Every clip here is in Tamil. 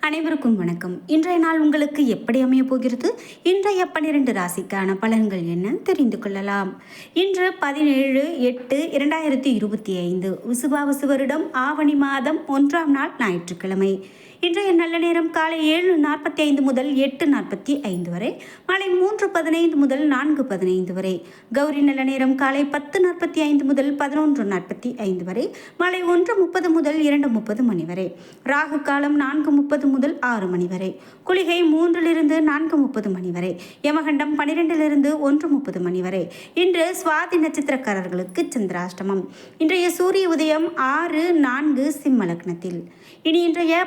அனைவருக்கும் வணக்கம். இன்றைய நாள் உங்களுக்கு எப்படி அமைய போகிறது? இன்றைய பன்னிரண்டு ராசிக்கான பலன்கள் என்ன? தெரிந்து கொள்ளலாம். இன்று பதினேழு எட்டு இரண்டாயிரத்தி இருபத்தி ஐந்து உசுபாவசு வருடம் ஆவணி மாதம் ஒன்றாம் நாள் ஞாயிற்றுக்கிழமை. இன்றைய நல்ல நேரம் காலை ஏழு நாற்பத்தி ஐந்து முதல் எட்டு நாற்பத்தி ஐந்து வரை மாலை மூன்று பதினைந்து முதல் நான்கு பதினைந்து வரை கௌரி நல்ல நேரம் காலை பத்து நாற்பத்தி ஐந்து முதல் பதினொன்று நாற்பத்தி ஐந்து வரை மாலை ஒன்று முப்பது முதல் இரண்டு முப்பது மணி வரை ராகு காலம் நான்கு முப்பது முதல் ஆறு மணி வரை குளிகை மூன்றிலிருந்து நான்கு முப்பது மணி வரை யமகண்டம் பனிரெண்டிலிருந்து ஒன்று முப்பது மணி வரை. இன்று சுவாதி நட்சத்திரக்காரர்களுக்கு சந்திராஷ்டமம். இன்றைய சூரிய உதயம் ஆறு நான்கு சிம்ம லக்னத்தில். இனி இன்றைய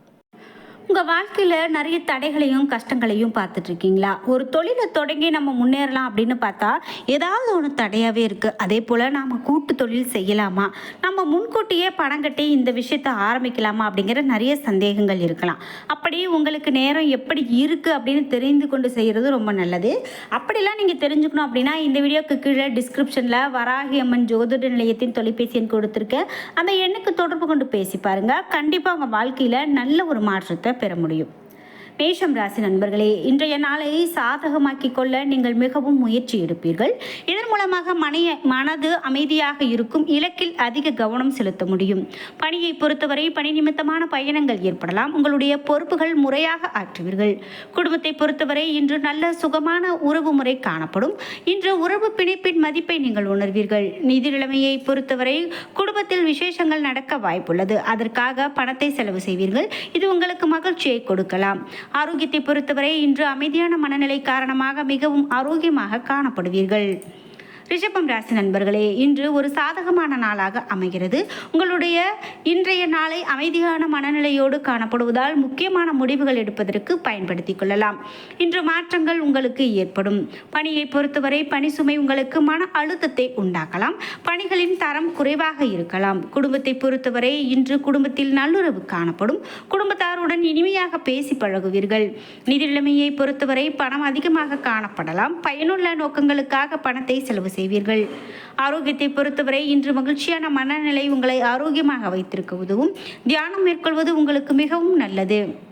உங்கள் வாழ்க்கையில் நிறைய தடைகளையும் கஷ்டங்களையும் பார்த்துட்ருக்கீங்களா? ஒரு தொழிலை தொடங்கி நம்ம முன்னேறலாம் அப்படின்னு பார்த்தா ஏதாவது ஒன்று தடையாகவே இருக்குது அதே போல் நாம் கூட்டு தொழில் செய்யலாமா? நம்ம முன்கூட்டியே பணம் கட்டி இந்த விஷயத்தை ஆரம்பிக்கலாமா அப்படிங்கிற நிறைய சந்தேகங்கள் இருக்கலாம். அப்படி உங்களுக்கு நேரம் எப்படி இருக்குது அப்படின்னு தெரிந்து கொண்டு செய்கிறது ரொம்ப நல்லது. அப்படிலாம் நீங்கள் தெரிஞ்சுக்கணும் அப்படின்னா இந்த வீடியோக்கு கீழே டிஸ்கிரிப்ஷனில் வராகி அம்மன் ஜோதிட நிலையத்தின் தொலைபேசி எண் கொடுத்துருக்கேன். அந்த எண்ணுக்கு தொடர்பு கொண்டு பேசி பாருங்கள் கண்டிப்பாக உங்கள் வாழ்க்கையில் நல்ல ஒரு மாற்றத்தை பெற முடியும். மேஷம் ராசி நண்பர்களே இன்றைய நாளை சாதகமாக்கி கொள்ள நீங்கள் மிகவும் முயற்சி எடுப்பீர்கள். இதன் மூலமாக மனைய மனது அமைதியாக இருக்கும் இலக்கில் அதிக கவனம் செலுத்த முடியும். பணியை பொறுத்தவரை பணி நிமித்தமான பயணங்கள் ஏற்படலாம். உங்களுடைய பொறுப்புகள் முறையாக ஆற்றுவீர்கள். குடும்பத்தை பொறுத்தவரை இன்று நல்ல சுகமான உறவு முறை காணப்படும். இன்று உறவு பிணைப்பின் மதிப்பை நீங்கள் உணர்வீர்கள். நிதி நிலைமையை பொறுத்தவரை குடும்பத்தில் விசேஷங்கள் நடக்க வாய்ப்புள்ளது. அதற்காக பணத்தை செலவு செய்வீர்கள். இது உங்களுக்கு மகிழ்ச்சியை கொடுக்கலாம். ஆரோக்கியத்தை பொறுத்தவரை இன்று அமைதியான மனநிலை காரணமாக மிகவும் ஆரோக்கியமாக காணப்படுவீர்கள். ரிஷபம் ராசி நண்பர்களே இன்று ஒரு சாதகமான நாளாக அமைகிறது. உங்களுடைய இன்றைய நாளை அமைதியான மனநிலையோடு காணப்படுவதால் முக்கியமான முடிவுகள் எடுப்பதற்கு பயன்படுத்திக் கொள்ளலாம். இன்று மாற்றங்கள் உங்களுக்கு ஏற்படும். பணியை பொறுத்தவரை பணி சுமை உங்களுக்கு மன அழுத்தத்தை உண்டாக்கலாம். பணிகளின் தரம் குறைவாக இருக்கலாம். குடும்பத்தை பொறுத்தவரை இன்று குடும்பத்தில் நல்லுறவு காணப்படும். குடும்பத்தாருடன் இனிமையாக பேசி பழகுவீர்கள். நிதி நிலைமையை பொறுத்தவரை பணம் அதிகமாக காணப்படலாம். பயனுள்ள நோக்கங்களுக்காக பணத்தை செலவு செய்வீர்கள். ஆரோக்கியத்தை பொறுத்தவரை இன்று மகிழ்ச்சியான மனநிலை உங்களை ஆரோக்கியமாக வைத்திருக்க உதவும். தியானம் மேற்கொள்வது உங்களுக்கு மிகவும் நல்லது.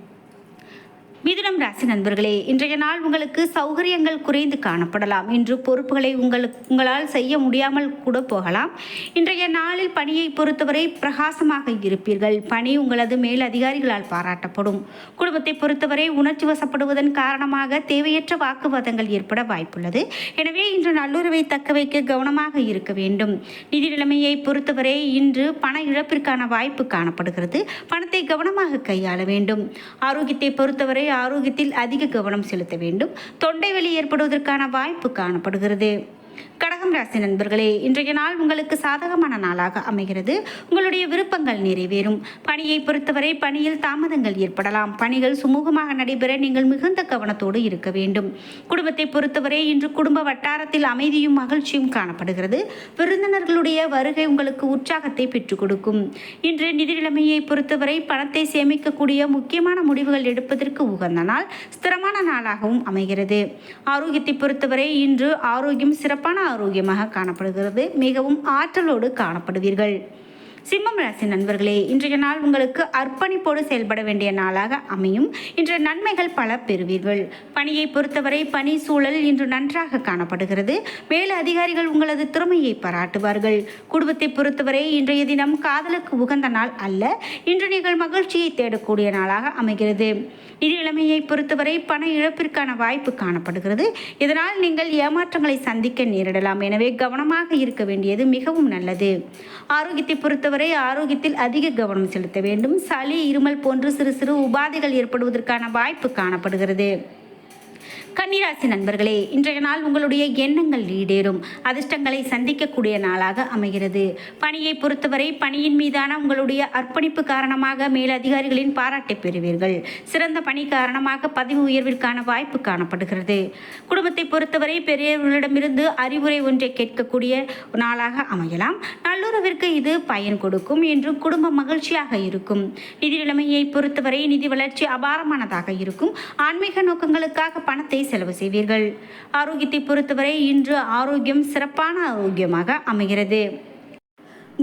மிதுனம் ராசி நண்பர்களே இன்றைய நாள் உங்களுக்கு சௌகரியங்கள் குறைந்து காணப்படலாம். இன்று பொறுப்புகளை உங்களுக்கு உங்களால் செய்ய முடியாமல் கூட போகலாம். இன்றைய நாளில் பணியை பொறுத்தவரை பிரகாசமாக இருப்பீர்கள். பணி உங்களது மேல் அதிகாரிகளால் பாராட்டப்படும். குடும்பத்தை பொறுத்தவரை உணர்ச்சி வசப்படுவதன் காரணமாக தேவையற்ற வாக்குவாதங்கள் ஏற்பட வாய்ப்புள்ளது. எனவே இன்று நல்லுறவை தக்க வைக்க கவனமாக இருக்க வேண்டும். நிதி நிலைமையை பொறுத்தவரை இன்று பண இழப்பிற்கான வாய்ப்பு காணப்படுகிறது. பணத்தை கவனமாக கையாள வேண்டும். ஆரோக்கியத்தை பொறுத்தவரை ஆரோக்கியத்தில் அதிக கவனம் செலுத்த வேண்டும். தொண்டை வலி ஏற்படுவதற்கான வாய்ப்பு காணப்படுகிறது. கடகம் ராசி நண்பர்களே. இன்றைய நாள் உங்களுக்கு சாதகமான நாளாக அமைகிறது. உங்களுடைய விருப்பங்கள் நிறைவேறும். பணியை பொறுத்தவரை பணியில் தாமதங்கள் ஏற்படலாம். பணிகள் சுமூகமாக நடைபெற நீங்கள் மிகுந்த கவனத்தோடு இருக்க வேண்டும். குடும்பத்தை பொறுத்தவரை இன்று குடும்ப வட்டாரத்தில் அமைதியும் மகிழ்ச்சியும் காணப்படுகிறது. விருந்தினர்களுடைய வருகை உங்களுக்கு உற்சாகத்தை பெற்றுக் கொடுக்கும். இன்று நிதி நிலைமையை பொறுத்தவரை பணத்தை சேமிக்கக்கூடிய முக்கியமான முடிவுகள் எடுப்பதற்கு உகந்த நாள் ஸ்திரமான நாளாகவும் அமைகிறது. ஆரோக்கியத்தை பொறுத்தவரை இன்று ஆரோக்கியம் சிறப்பான ஆரோக்கியம் ஆரோக்கியமாக காணப்படுகிறது. மிகவும் ஆற்றலோடு காணப்படுவீர்கள். சிம்மம் ராசி நண்பர்களே இன்றைய நாள் உங்களுக்கு அர்ப்பணிப்போடு செயல்பட வேண்டிய நாளாக அமையும். இன்று நன்மைகள் பல பெறுவீர்கள். பணியை பொறுத்தவரை பணி சூழல் இன்று நன்றாக காணப்படுகிறது. மேல அதிகாரிகள் உங்களது திறமையை பாராட்டுவார்கள். குடும்பத்தை பொறுத்தவரை இன்றைய தினம் காதலுக்கு உகந்த நாள் அல்ல. இன்று நீங்கள் மகிழ்ச்சியை தேடக்கூடிய நாளாக அமைகிறது. நிதி பொறுத்தவரை பண இழப்பிற்கான வாய்ப்பு காணப்படுகிறது. இதனால் நீங்கள் ஏமாற்றங்களை சந்திக்க நேரிடலாம். எனவே கவனமாக இருக்க வேண்டியது மிகவும் நல்லது. ஆரோக்கியத்தை பொறுத்த பொறுத்தவரை ஆரோக்கியத்தில் அதிக கவனம் செலுத்த வேண்டும். சளி இருமல் போன்று சிறு சிறு உபாதைகள் ஏற்படுவதற்கான வாய்ப்பு காணப்படுகிறது. கன்னிராசி நண்பர்களே இன்றைய நாள் உங்களுடைய எண்ணங்கள் ஈடேறும். அதிர்ஷ்டங்களை சந்திக்கக்கூடிய நாளாக அமைகிறது. பணியை பொறுத்தவரை பணியின் மீதான உங்களுடைய அர்ப்பணிப்பு காரணமாக மேலதிகாரிகளின் பாராட்டை பெறுவீர்கள். சிறந்த பணி காரணமாக பதவி உயர்விற்கான வாய்ப்பு காணப்படுகிறது. குடும்பத்தை பொறுத்தவரை பெரியவர்களிடமிருந்து அறிவுரை ஒன்றை கேட்கக்கூடிய நாளாக அமையலாம். நல்லுறவிற்கு இது பயன் கொடுக்கும் என்று குடும்ப மகிழ்ச்சியாக இருக்கும். நிதி நிலைமையை பொறுத்தவரை நிதி வளர்ச்சி அபாரமானதாக இருக்கும். ஆன்மீக நோக்கங்களுக்காக பணத்தை செலவு செய்வீர்கள். ஆரோக்கியத்தை பொறுத்தவரை இன்று ஆரோக்கியம் சிறப்பான ஆரோக்கியமாக அமைகிறது.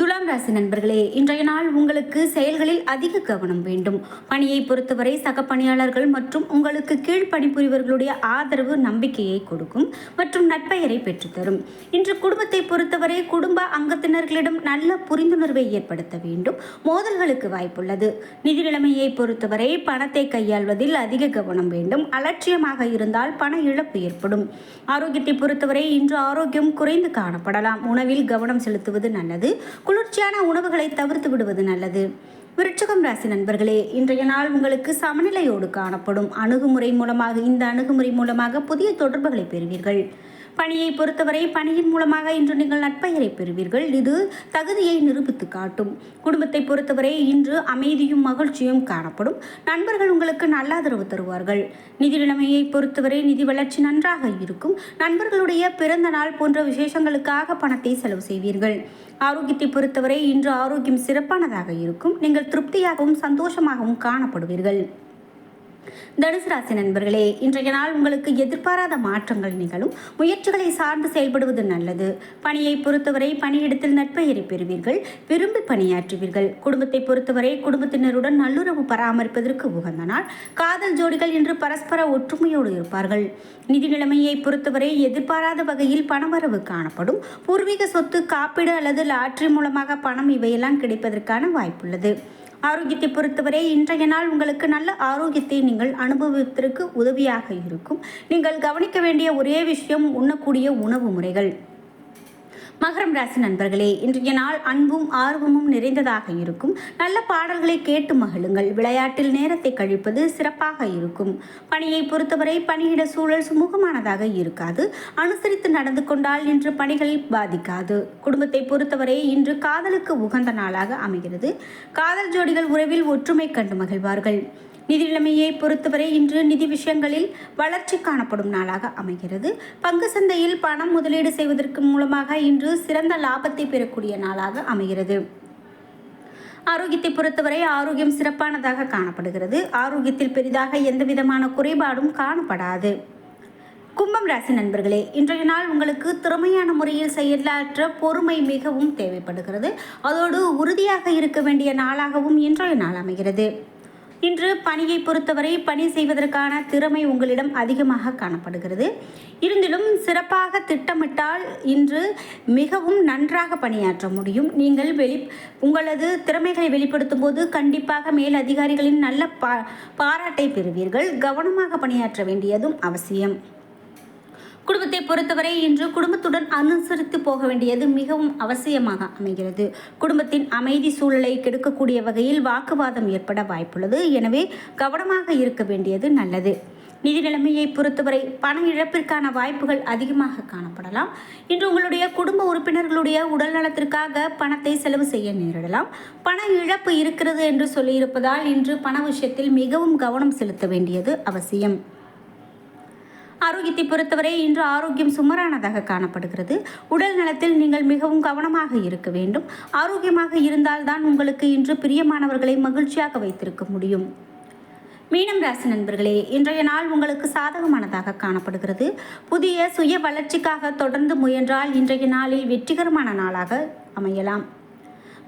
துலாம் ராசி நண்பர்களே இன்றைய நாள் உங்களுக்கு செயல்களில் அதிக கவனம் வேண்டும். பணியை பொறுத்தவரை சக பணியாளர்கள் மற்றும் உங்களுக்கு கீழ் பணிபுரிவர்களுடைய ஆதரவு நம்பிக்கையை கொடுக்கும் மற்றும் நட்பெயரை பெற்றுத்தரும். இன்று குடும்பத்தை பொறுத்தவரை குடும்ப அங்கத்தினர்களிடம் நல்ல புரிந்துணர்வை ஏற்படுத்த வேண்டும். மோதல்களுக்கு வாய்ப்புள்ளது. நிதி நிலைமையை பொறுத்தவரை பணத்தை கையாள்வதில் அதிக கவனம் வேண்டும். அலட்சியமாக இருந்தால் பண இழப்பு ஏற்படும். ஆரோக்கியத்தை பொறுத்தவரை இன்று ஆரோக்கியம் குறைந்து காணப்படலாம். உணவில் கவனம் செலுத்துவது நல்லது. குளிர்ச்சியான உணவுகளை தவிர்த்து விடுவது நல்லது. விருட்சகம் ராசி நண்பர்களே இன்றைய நாள் உங்களுக்கு சமநிலையோடு காணப்படும். அணுகுமுறை மூலமாக இந்த அணுகுமுறை மூலமாக புதிய தொடர்புகளை பெறுவீர்கள். பணியை பொறுத்தவரை பணியின் மூலமாக இன்று நீங்கள் நட்பெயரை பெறுவீர்கள். இது தகுதியை நிரூபித்து காட்டும். குடும்பத்தை பொறுத்தவரை இன்று அமைதியும் மகிழ்ச்சியும் காணப்படும். நண்பர்கள் உங்களுக்கு நல்ல ஆதரவு தருவார்கள். நிதி நிலைமையை பொறுத்தவரை நிதி வளர்ச்சி நன்றாக இருக்கும். நண்பர்களுடைய பிறந்த நாள் போன்ற விசேஷங்களுக்காக பணத்தை செலவு செய்வீர்கள். ஆரோக்கியத்தை பொறுத்தவரை இன்று ஆரோக்கியம் சிறப்பானதாக இருக்கும். நீங்கள் திருப்தியாகவும் சந்தோஷமாகவும் காணப்படுவீர்கள். தனுசு ராசி நண்பர்களே இன்றைய நாள் உங்களுக்கு எதிர்பாராத மாற்றங்கள் நிகழும். முயற்சிகளை சார்ந்து செயல்படுவது நல்லது. பணியை பொறுத்தவரை பணியிடத்தில் நட்பெயரை பெறுவீர்கள். விரும்பி பணியாற்றுவீர்கள். குடும்பத்தை பொறுத்தவரை குடும்பத்தினருடன் நல்லுறவு பராமரிப்பதற்கு உகந்த நாள். காதல் ஜோடிகள் இன்று பரஸ்பர ஒற்றுமையோடு இருப்பார்கள். நிதி நிலைமையை பொறுத்தவரை எதிர்பாராத வகையில் பணவரவு காணப்படும். பூர்வீக சொத்து காப்பீடு அல்லது லாட்ரி மூலமாக பணம் இவையெல்லாம் கிடைப்பதற்கான வாய்ப்புள்ளது. ஆரோக்கியத்தை பொறுத்தவரை இன்றைய நாள் உங்களுக்கு நல்ல ஆரோக்கியத்தை நீங்கள் அனுபவித்திற்கு உதவியாக இருக்கும். நீங்கள் கவனிக்க வேண்டிய ஒரே விஷயம் உண்ணக்கூடிய உணவு முறைகள். மகரம் ராசி நண்பர்களே இன்றைய நாள் அன்பும் ஆர்வமும் நிறைந்ததாக இருக்கும். நல்ல பாடல்களை கேட்டு மகிழுங்கள். விளையாட்டில் நேரத்தை கழிப்பது சிறப்பாக இருக்கும். பணியை பொறுத்தவரை பணியிட சூழல் சுமூகமானதாக இருக்காது. அனுசரித்து நடந்து கொண்டால் இன்று பணிகள் பாதிக்காது. குடும்பத்தை பொறுத்தவரை இன்று காதலுக்கு உகந்த நாளாக அமைகிறது. காதல் ஜோடிகள் உறவில் ஒற்றுமை கண்டு மகிழ்வார்கள். நிதி நிலைமையை பொறுத்தவரை இன்று நிதி விஷயங்களில் வளர்ச்சி காணப்படும் நாளாக அமைகிறது. பங்கு சந்தையில் பணம் முதலீடு செய்வதற்கு மூலமாக இன்று சிறந்த லாபத்தை பெறக்கூடிய நாளாக அமைகிறது. ஆரோக்கியத்தை பொறுத்தவரை ஆரோக்கியம் சிறப்பானதாக காணப்படுகிறது. ஆரோக்கியத்தில் பெரிதாக எந்த விதமான குறைபாடும் காணப்படாது. கும்பம் ராசி நண்பர்களே இன்றைய நாள் உங்களுக்கு திறமையான முறையில் செயலாற்ற பொறுமை மிகவும் தேவைப்படுகிறது. அதோடு உறுதியாக இருக்க வேண்டிய நாளாகவும் இன்றைய நாள் அமைகிறது. இன்று பணியை பொறுத்தவரை பணி செய்வதற்கான திறமை உங்களிடம் அதிகமாக காணப்படுகிறது. இருந்திலும் சிறப்பாக திட்டமிட்டால் இன்று மிகவும் நன்றாக பணியாற்ற முடியும். நீங்கள் வெளி உங்களது திறமைகளை வெளிப்படுத்தும் போது கண்டிப்பாக மேல் அதிகாரிகளின் நல்ல பா பாராட்டை பெறுவீர்கள். கவனமாக பணியாற்ற வேண்டியதும் அவசியம். குடும்பத்தை பொறுத்தவரை இன்று குடும்பத்துடன் அனுசரித்து போக வேண்டியது மிகவும் அவசியமாக அமைகிறது. குடும்பத்தின் அமைதி சூழலை கெடுக்கக்கூடிய வகையில் வாக்குவாதம் ஏற்பட வாய்ப்புள்ளது. எனவே கவனமாக இருக்க வேண்டியது நல்லது. நிதி நிலைமையை பொறுத்தவரை பண இழப்பிற்கான வாய்ப்புகள் அதிகமாக காணப்படலாம். இன்று உங்களுடைய குடும்ப உறுப்பினர்களுடைய உடல் நலத்திற்காக பணத்தை செலவு செய்ய நேரிடலாம். பண இழப்பு இருக்கிறது என்று சொல்லியிருப்பதால் இன்று பண விஷயத்தில் மிகவும் கவனம் செலுத்த வேண்டியது அவசியம். ஆரோக்கியத்தை பொறுத்தவரை இன்று ஆரோக்கியம் சுமரானதாக காணப்படுகிறது. உடல் நலத்தில் நீங்கள் மிகவும் கவனமாக இருக்க வேண்டும். ஆரோக்கியமாக இருந்தால்தான் உங்களுக்கு இன்று பிரியமானவர்களை மகிழ்ச்சியாக வைத்திருக்க முடியும். மீனம் ராசி நண்பர்களே இன்றைய நாள் உங்களுக்கு சாதகமானதாக காணப்படுகிறது. புதிய சுய வளர்ச்சிக்காக தொடர்ந்து முயன்றால் இன்றைய நாளில் வெற்றிகரமான நாளாக அமையலாம்.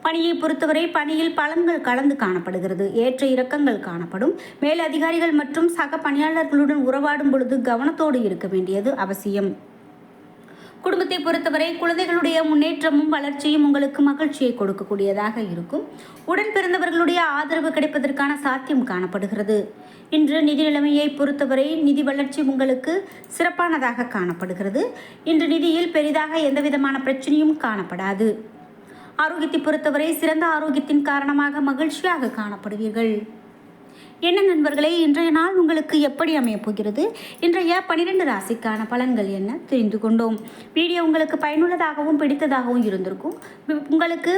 பணியை பொறுத்தவரை பணியில் பலன்கள் கலந்து காணப்படுகிறது. ஏற்ற இறக்கங்கள் காணப்படும். மேல் அதிகாரிகள் மற்றும் சக பணியாளர்களுடன் உறவாடும் பொழுது கவனத்தோடு இருக்க வேண்டியது அவசியம். குடும்பத்தை பொறுத்தவரை குழந்தைகளுடைய முன்னேற்றமும் வளர்ச்சியும் உங்களுக்கு மகிழ்ச்சியை கொடுக்கக்கூடியதாக இருக்கும். உடன் பிறந்தவர்களுடைய ஆதரவு கிடைப்பதற்கான சாத்தியம் காணப்படுகிறது. இன்று நிதி நிலைமையை பொறுத்தவரை நிதி வளர்ச்சி உங்களுக்கு சிறப்பானதாக காணப்படுகிறது. இன்று நிதியில் பெரிதாக எந்தவிதமான பிரச்சனையும் காணப்படாது. ஆரோக்கியத்தை பொறுத்தவரை சிறந்த ஆரோக்கியத்தின் காரணமாக மகிழ்ச்சியாக காணப்படுவீர்கள். என்ன நண்பர்களே இன்றைய நாள் உங்களுக்கு எப்படி அமையப் போகிறது? இன்றைய பன்னிரெண்டு ராசிக்கான பலன்கள் என்ன? தெரிந்து கொண்டோம். வீடியோ உங்களுக்கு பயனுள்ளதாகவும் பிடித்ததாகவும் இருந்திருக்கும். உங்களுக்கு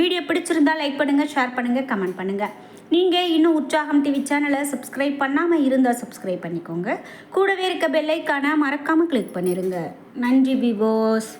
வீடியோ பிடிச்சிருந்தால் லைக் பண்ணுங்கள் ஷேர் பண்ணுங்கள் கமெண்ட் பண்ணுங்கள் நீங்கள் இன்னும் உற்சாகம் டிவி சேனலை சப்ஸ்கிரைப் பண்ணாமல் இருந்தால் சப்ஸ்கிரைப் பண்ணிக்கோங்க. கூடவே இருக்க பெல்லைக்கான மறக்காமல் கிளிக் பண்ணிடுங்க நன்றி விவோஸ்